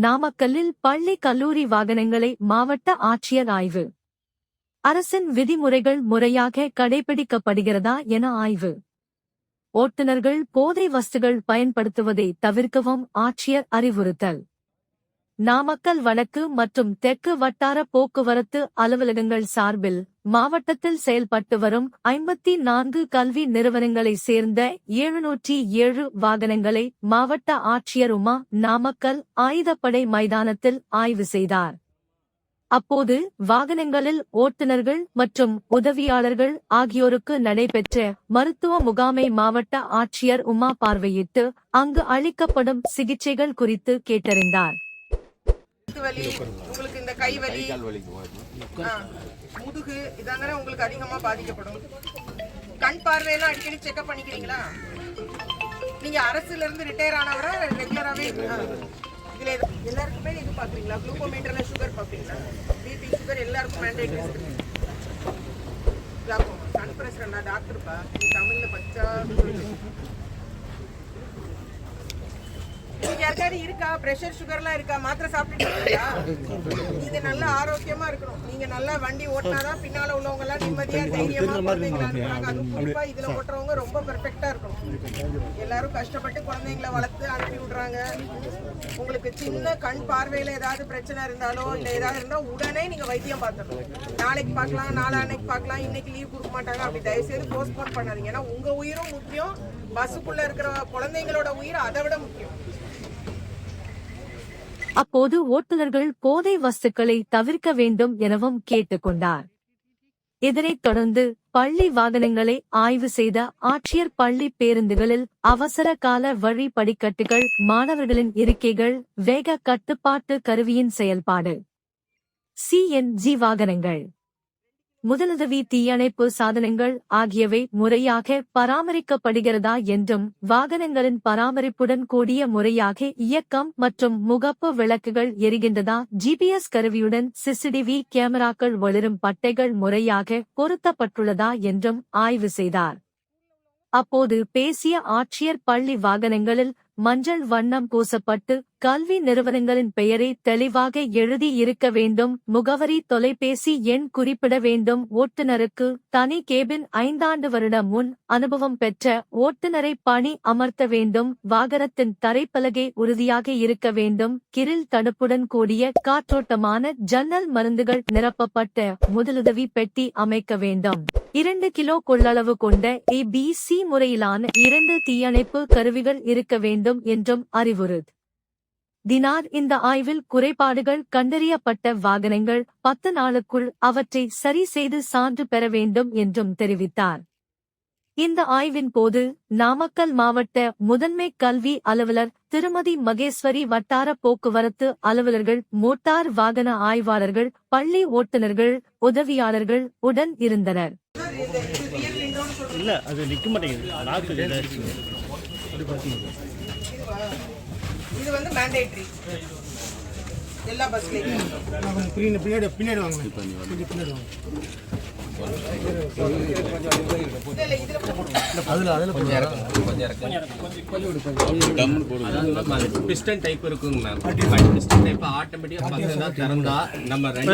நாமக்கல்லில் பள்ளி கல்லூரி வாகனங்களை மாவட்ட ஆட்சியர் ஆய்வு. அரசின் விதிமுறைகள் முறையாக கடைபிடிக்கப்படுகிறதா என ஆய்வு. ஓட்டுநர்கள் போதை வஸ்துகள் பயன்படுத்துவதை தவிர்க்கவும் ஆட்சியர் அறிவுறுத்தல். நாமக்கல் வடக்கு மற்றும் தெற்கு வட்டார போக்குவரத்து அலுவலகங்கள் சார்பில் மாவட்டத்தில் செயல்பட்டு வரும் ஐம்பத்தி நான்கு கல்வி நிறுவனங்களை சேர்ந்த எழுநூற்றி ஏழு வாகனங்களை மாவட்ட ஆட்சியர் உமா நாமக்கல் ஆயுதப்படை மைதானத்தில் ஆய்வு செய்தார். அப்போது வாகனங்களில் ஓட்டுநர்கள் மற்றும் உதவியாளர்கள் ஆகியோருக்கு நடைபெற்ற மருத்துவ முகாமை மாவட்ட ஆட்சியர் உமா பார்வையிட்டு அங்கு அளிக்கப்படும் சிகிச்சைகள் குறித்து கேட்டறிந்தார். வலி உங்களுக்கு இந்த கை வலி முதுகு இதாங்க உங்களுக்கு அதிகமா பாதிக்கப்படும். கண் பார்வையெல்லாம் அடிக்கடி செக்அப் பண்ணிக்கிறீங்களா? நீங்க அரசுல இருந்து ரிட்டையர் ஆனவரா ரெகுலராகவே இதுல எல்லாருக்குமே இது பாக்குறீங்களா? குளுக்கோமீட்டர்ல சுகர் பார்ப்பீங்களா பிபி சுகர் எல்லாருக்கும் கண் பிரஷர் நான் டாக்டர்ப்பா தமிழ்ல பச்சா உங்களுக்கு யாருக்காவது இருக்கா? பிரஷர் சுகர்லாம் இருக்கா? மாத்திரை சாப்பிட்டுட்டீங்களா இது நல்ல ஆரோக்கியமா இருக்கணும். நீங்க நல்லா வண்டி ஓட்டினாதான் பின்னால உள்ளவங்க எல்லாம் நிம்மதியா தைரியமா அதுவும் குறிப்பா இதுல ஓட்டுறவங்க ரொம்ப பெர்ஃபெக்ட்டா இருக்கணும். எல்லாரும் கஷ்டப்பட்டு குழந்தைங்களை வளர்த்து அனுப்பி விடுறாங்க. உங்களுக்கு சின்ன கண் பார்வையில ஏதாவது பிரச்சனை இருந்தாலோ இல்ல ஏதாவது இருந்தா உடனே நீங்க வைத்தியம் பார்த்துடணும் நாளைக்கு பார்க்கலாம் நாளான்னைக்கு பார்க்கலாம் இன்னைக்கு லீவ் கொடுக்க மாட்டாங்க. அப்படி தயவு செய்து போஸ்ட்போன் பண்ணாதீங்க. ஏன்னா உங்க உயிரும் முக்கியம். பஸ்ஸுக்குள்ள இருக்கிற குழந்தைங்களோட உயிர் அதை விட முக்கியம். அப்போது ஓட்டுநர்கள் போதை வஸ்துக்களை தவிர்க்க வேண்டும் எனவும் கேட்டுக்கொண்டார். இதனைத் தொடர்ந்து பள்ளி வாகனங்களை ஆய்வு செய்த ஆட்சியர் பள்ளி பேருந்துகளில் அவசர கால வழி படிக்கட்டுகள் மாணவர்களின் இருக்கைகள் வேக கட்டுப்பாட்டு கருவியின் செயல்பாடு. சிஎன்ஜி வாகனங்கள். முதலுதவி தீயணைப்பு சாதனங்கள் ஆகியவை முறையாக பராமரிக்கப்படுகிறதா என்றும் வாகனங்களின் பராமரிப்புடன் கூடிய முறையாக இயக்கம் மற்றும் முகப்பு விளக்குகள் எரிகின்றதா ஜிபிஎஸ் கருவியுடன் சிசிடிவி கேமராக்கள் ஒளிரும் பட்டைகள் முறையாக பொருத்தப்பட்டுள்ளதா என்றும் ஆய்வு செய்தார். அப்போது பேசிய ஆட்சியர் பள்ளி வாகனங்களில் மஞ்சள் வண்ணம் பூசப்பட்டு கல்வி நிறுவனங்களின் பெயரை தெளிவாக எழுதி இருக்க வேண்டும். முகவரி தொலைபேசி எண் குறிப்பிட வேண்டும். ஓட்டுநருக்கு தனி கேபின் ஐந்தாண்டு வருட முன் அனுபவம் பெற்ற ஓட்டுநரை பணி அமர்த்த வேண்டும். வாகனத்தின் தரைப்பலகை உறுதியாக இருக்க வேண்டும். கிரில் தடுப்புடன் கூடிய காற்றோட்டமான ஜன்னல் மருந்துகள் நிரப்பப்பட்ட முதலுதவி பெட்டி அமைக்க வேண்டும். இரண்டு கிலோ கொள்ளளவு கொண்ட ஏபிசி பி சி முறையிலான இரண்டு தீயணைப்பு கருவிகள் இருக்க வேண்டும் என்றும் அறிவுறுது தினார் இந்த ஆய்வில் குறைபாடுகள் கண்டறியப்பட்ட வாகனங்கள் பத்து நாளுக்குள் அவற்றை சரி செய்து சான்று பெற வேண்டும் என்றும் தெரிவித்தார். இந்த ஆய்வின் போது நாமக்கல் மாவட்ட முதன்மை கல்வி அலுவலர் திருமதி மகேஸ்வரி வட்டார போக்குவரத்து அலுவலர்கள் மோட்டார் வாகன ஆய்வாளர்கள் பள்ளி ஓட்டுநர்கள் உதவியாளர்கள் உடன் இருந்தனர். இல்ல அது நிக்க மாட்டேங்குது. இது வந்து மேண்டேட்டரி எல்லா பஸ்லயும் பின்னாடி பின்னாடி பின்னாடி வாங்க. பின்னாடி வாங்க அதுல அதுல பிஸ்டன் டைப் இருக்குங்க மேம் பிஸ்டன் டைப் ஆட்டோமேட்டிக்கா பசங்க திறந்தா நம்ம ரெண்டு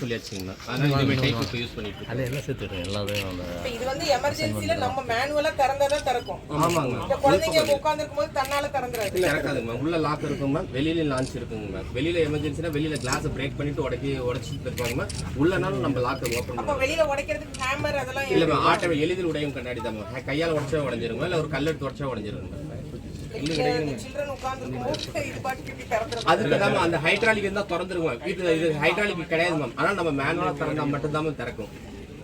சொல்லியாச்சுங்க மேம் அதனால டைப் இப்போ யூஸ் பண்ணிட்டு இருக்கோம். இப்ப இது வந்து எமர்ஜென்சில நம்ம மேனுவலா திறந்தாதான் திறக்கும். ஆமாங்க. குழந்தைங்க உட்கார்ந்துருக்கும் போது தன்னால மேம் உள்ள லாக் இருக்கும் மேம் வெளியில லான்ச் இருக்குங்க மேம் வெளியில எமர்ஜென்சினா வெளியில கிளாஸ் பிரேக் பண்ணிட்டு உடக்கி உடச்சிட்டு இருப்பாங்க மேம் உள்ளனாலும் நம்ம லாக்கை ஓப்பன் வெளியில உடைக்கிறதுக்கு ஹேமர் அதெல்லாம் இல்ல ஆட்டோ எளிதில் உடையும் கண்ணாடி தான் கையால உடச்சா உடஞ்சிருங்க இல்ல ஒரு கல் எடுத்து உடச்சா உடஞ்சிருங்க அதுக்கு தான் அந்த ஹைட்ராலிக் இருந்தா திறந்துருங்க மேம் இது இது ஹைட்ராலிக் கிடையாது மேம் ஆனால் நம்ம மேனுவலா திறந்தா மட்டும் தான் மேம் திறக்கும்.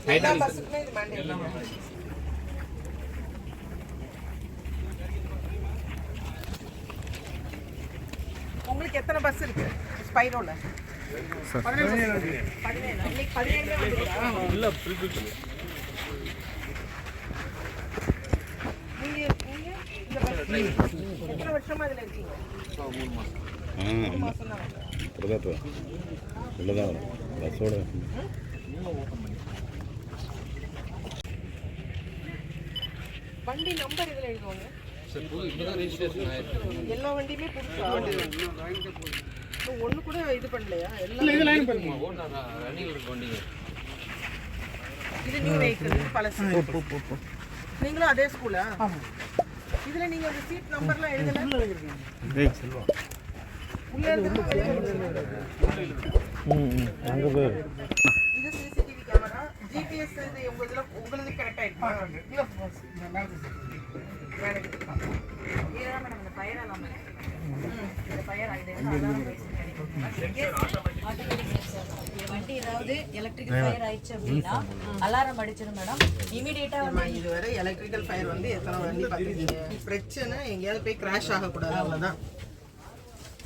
எல்லா ஹைட்ராலிக் பஸ்ஸுக்குமே இது மேண்டேட்டரி உங்களுக்கு எத்தனை பஸ் இருக்கு? ஸ்பைரோல பதினேழு இன்னைக்கு பதினேழு வந்துருக்கா. இல்ல ப்ரிபிள் நீங்க நீங்க இந்த பஸ் எத்தனை வருஷமா இதில் இருக்கீங்க மூணு மாதம் தான் உள்ளதான் பஸ்ஸோட வண்டி நம்பர் இதில் எழுதுவாங்க எல்லா வண்டியுமே புதுசா இன்னும் ஒண்ணு கூட இது பண்ணலையா எல்லாம் இது இது நியூ வெஹிக்கிள் இது பழசு நீங்களும் அதே ஸ்கூலா இதுல நீங்க அந்த சீட் நம்பர்லாம் எழுதல? உள்ள இருக்கிறது வெளிய இருக்கிறது. இது சிசிடிவி கேமரா ஜிபிஎஸ் இது உங்க இதுல உங்களுக்கு கரெக்ட் ஆயிடுமா வண்டி ஏதாவது எலக்ட்ரிக்கல் ஃபயர் ஆயிடுச்சு அப்படின்னா அலாரம் அடிச்சிடும் மேடம் இமீடியட்டா வந்து இதுவரை எலக்ட்ரிக்கல் ஃபயர் வந்து எத்தனை வண்டி பார்த்துருக்கீங்க பிரச்சனை எங்கேயாவது போய் கிராஷ் ஆகக்கூடாது அவ்வளோதான்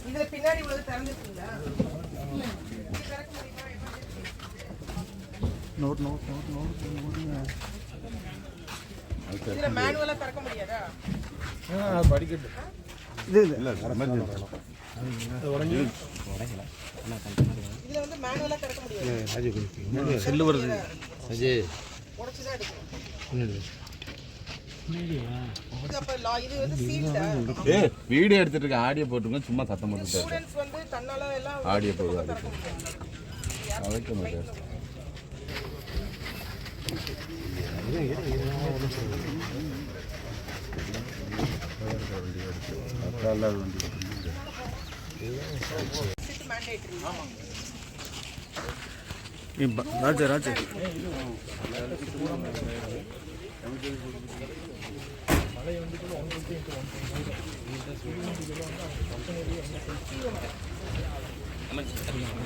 இதுல பின்னாடி இவ்வளவு திறந்துருக்கீங்களா? இதுல மேனுவலா திறக்க முடியாதா? படிக்கட்டு. இதுல மேனுவலா திறக்க முடியாது எடுக்கணும் இது அப்ப செல்லு வருது வந்து வீடியோ எடுத்துட்டு இருக்க ஆடியோ போட்டுருங்க சும்மா சத்தம் போட்டு ஆடியோ போடுவாரு அழைக்க மாட்டார் ராஜா ராஜா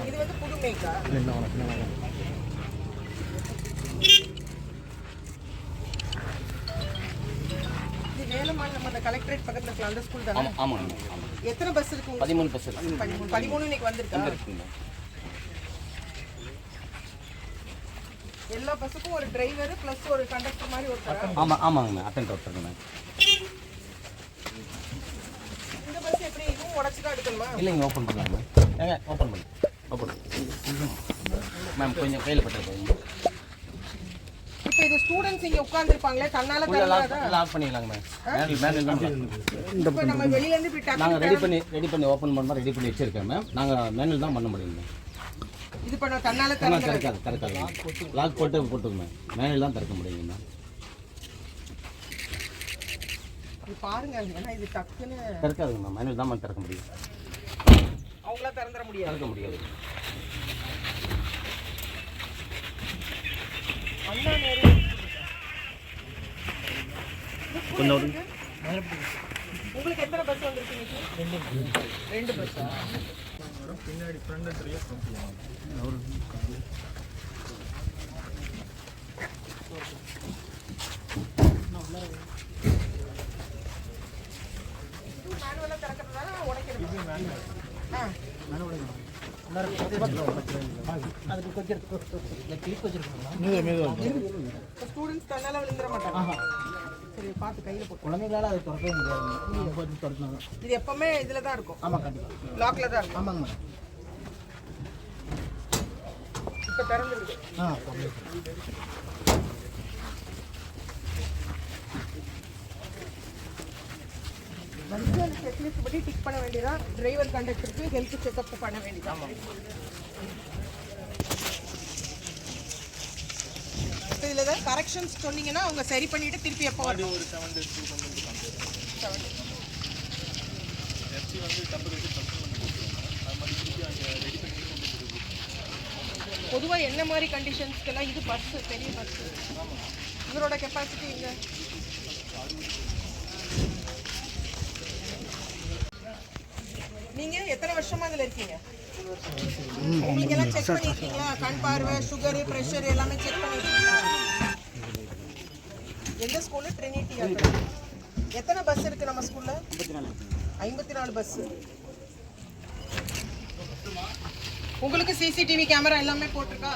இது வந்து புது மேக்கா நம்ம அந்த கலெக்டரேட் பக்கத்துல இருக்கலாம் அந்த ஸ்கூல் தானே? ஆமாங்க ஆமாம் எத்தனை பஸ் இருக்கு? பதிமூணு பஸ் இருக்கு. பதிமூணு. பதிமூணு இன்னைக்கு வந்திருக்கா? இருக்குங்க எல்லா பஸ்ஸுக்கும் ஒரு டிரைவர் பிளஸ் ஒரு கண்டக்டர் மாதிரி ஒருத்தரா? ஆமாம் ஆமாங்க மேம் ஒருத்தருங்க மேம் இந்த பஸ் எப்படி இதுவும் உடச்சு தான் எடுக்கணுமா? இல்லைங்க ஓப்பன் பண்ணலாங்க ஏங்க ஓப்பன் பண்ணு ஓப்பன் மேம் கொஞ்சம் கையில் பட்டுருக்கோங்க இப்போ இது ஸ்டூடெண்ட்ஸ் இங்க உட்கார்ந்துருப்பாங்களே தன்னால தரலாதா லாக் பண்ணிடலாங்க மேம் பண்ணலாம். இப்போ நம்ம வெளியில இருந்து போய் டக்குனு ரெடி பண்ணி ரெடி பண்ணி ஓப்பன் பண்ண ரெடி பண்ணி வச்சிருக்கேன் மேம் நாங்கள் மேனுவல் தான் பண்ண முடியும் மேம் இது பண்ண தன்னால தரல. திறக்காது திறக்காது. லாக் போட்டு போட்டுங்க மேம் மேனுவல் தான் திறக்க முடியுங்க மேம் பாருங்க ஏன்னா இது டக்குன்னு திறக்காதுங்க மேம் மேனுவல் தான் மேம் திறக்க முடியும். அவங்களா திறந்துட முடியாது. திறக்க முடியாது. கொஞ்சம் உங்களுக்கு எத்தனை பஸ் வந்துருக்கு இன்னைக்கு ரெண்டு பஸ்ஸா மேனுவலா திறக்கிறதால உடைக்கிறது ஸ்டூடெண்ட்ஸ் தன்னால விழுந்துட மாட்டாங்க. சரி பார்த்து கையில போட்டு. குழந்தைகளால அது திறக்கவே முடியாது. கொஞ்சம் திறக்கணும். இது எப்பவுமே இதுல தான் இருக்கும். ஆமாம் கண்டிப்பாக லாக்ல தான் இருக்கும். ஆமாங்க மேடம். இப்ப திறந்துருக்கு. ஆ அந்த செக்லிஸ்ட் படி டிக் பண்ண வேண்டியதா டிரைவர் கண்டக்டருக்கு ஹெல்த் செக்அப் பண்ண வேண்டியதா இப்போ இதில் ஏதாவது கரெக்ஷன்ஸ் சொன்னீங்கன்னா அவங்க சரி பண்ணிட்டு திருப்பி எப்போ வரும் ஒரு செவன் டேஸ் பொதுவாக என்ன மாதிரி கண்டிஷன்ஸ்க்கெல்லாம் இது பஸ் பெரிய பஸ் இவரோட கெப்பாசிட்டி இங்க நீங்க எத்தனை வருஷமா அதுல இருக்கீங்க? உங்களுக்கு எல்லாம் செக் பண்ணிருக்கீங்களா? கண் பார்வை சுகர் பிரஷர் எல்லாமே செக் பண்ணிருக்கீங்களா? எந்த ஸ்கூல்ல ட்ரினிட்டி எத்தனை பஸ் இருக்கு நம்ம ஸ்கூல்ல ஐம்பத்தி நாலு பஸ் உங்களுக்கு சிசிடிவி கேமரா எல்லாமே போட்டிருக்கா?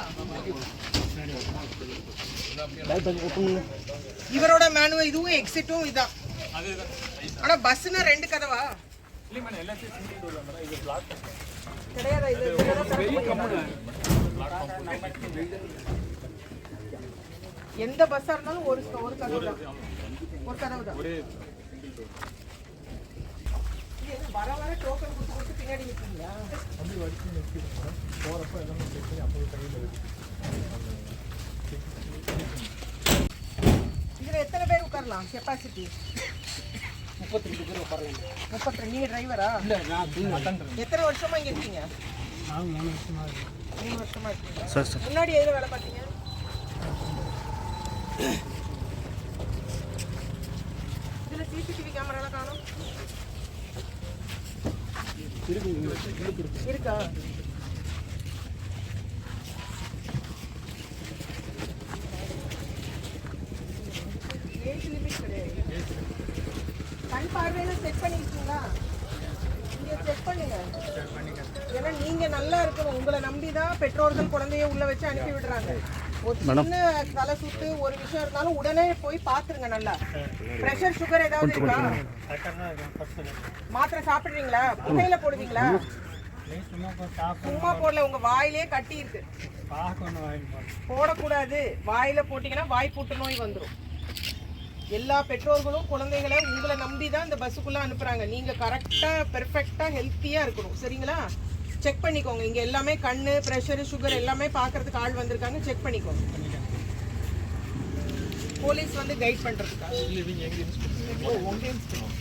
இவரோட மேனுவல் இதுவும் எக்ஸிட்டும் இதான். ஆனா பஸ்னா ரெண்டு கதவா? கிடையாது இது. எந்த பஸ்ஸா இருந்தாலும் ஒரு ஒரு கதவு தான். ஒரு கதவு தான். வர வர டோக்கன் கொடுத்து கொடுத்து பின்னாடி அப்படி வடிச்சு நிற்கிறோம் போகிறப்ப எல்லாமே செக் பண்ணி அப்போ கையில் இருக்கு இதுல எத்தனை பேர் உட்காரலாம்? கெப்பாசிட்டி முப்பத்தி ரெண்டு பேர் உட்காரலாம் முப்பத்தி ரெண்டு நீங்க டிரைவரா இல்லை நான் எத்தனை வருஷமா இங்க இருக்கீங்க? நான் மூணு வருஷமா இருக்கேன். மூணு வருஷமா இருக்கீங்க. சார் சார் முன்னாடி எதுல வேலை பார்த்தீங்க? இதுல சிசிடிவி கேமரால காணும். இருக்கா ஏஜ் லிமிட் கிடையாது கண் பார்வையில செக் பண்ணிருக்கீங்களா? இங்க செக் பண்ணுங்க. ஏன்னா நீங்க நல்லா இருக்கணும். உங்களை நம்பி தான் பெற்றோர்கள் குழந்தைய உள்ள வச்சு அனுப்பி விடுறாங்க. ஒரு சின்ன தலை சுத்து ஒரு விஷயம் இருந்தாலும் உடனே போய் பாத்துருங்க நல்லா. பிரஷர் சுகர் ஏதாவது இருக்கா? மாத்திரை சாப்பிடுறீங்களா? புகையில போடுவீங்களா? சும்மா போடல உங்க வாயிலே கட்டி இருக்கு. போடக்கூடாது. வாயில போட்டீங்கன்னா வாய் புற்றுநோய் வந்துடும் எல்லா பெற்றோர்களும் குழந்தைகளை உங்களை நம்பி தான் இந்த பஸ்ஸுக்குள்ள அனுப்புறாங்க. நீங்க கரெக்டா பெர்ஃபெக்டா ஹெல்த்தியா இருக்கணும். சரிங்களா? செக் பண்ணிக்கோங்க. இங்க எல்லாமே கண்ணு பிரஷர் சுகர் எல்லாமே பார்க்கறதுக்கு ஆள் வந்திருக்காங்க. செக் பண்ணிக்கோங்க. போலீஸ் வந்து கைட் institute.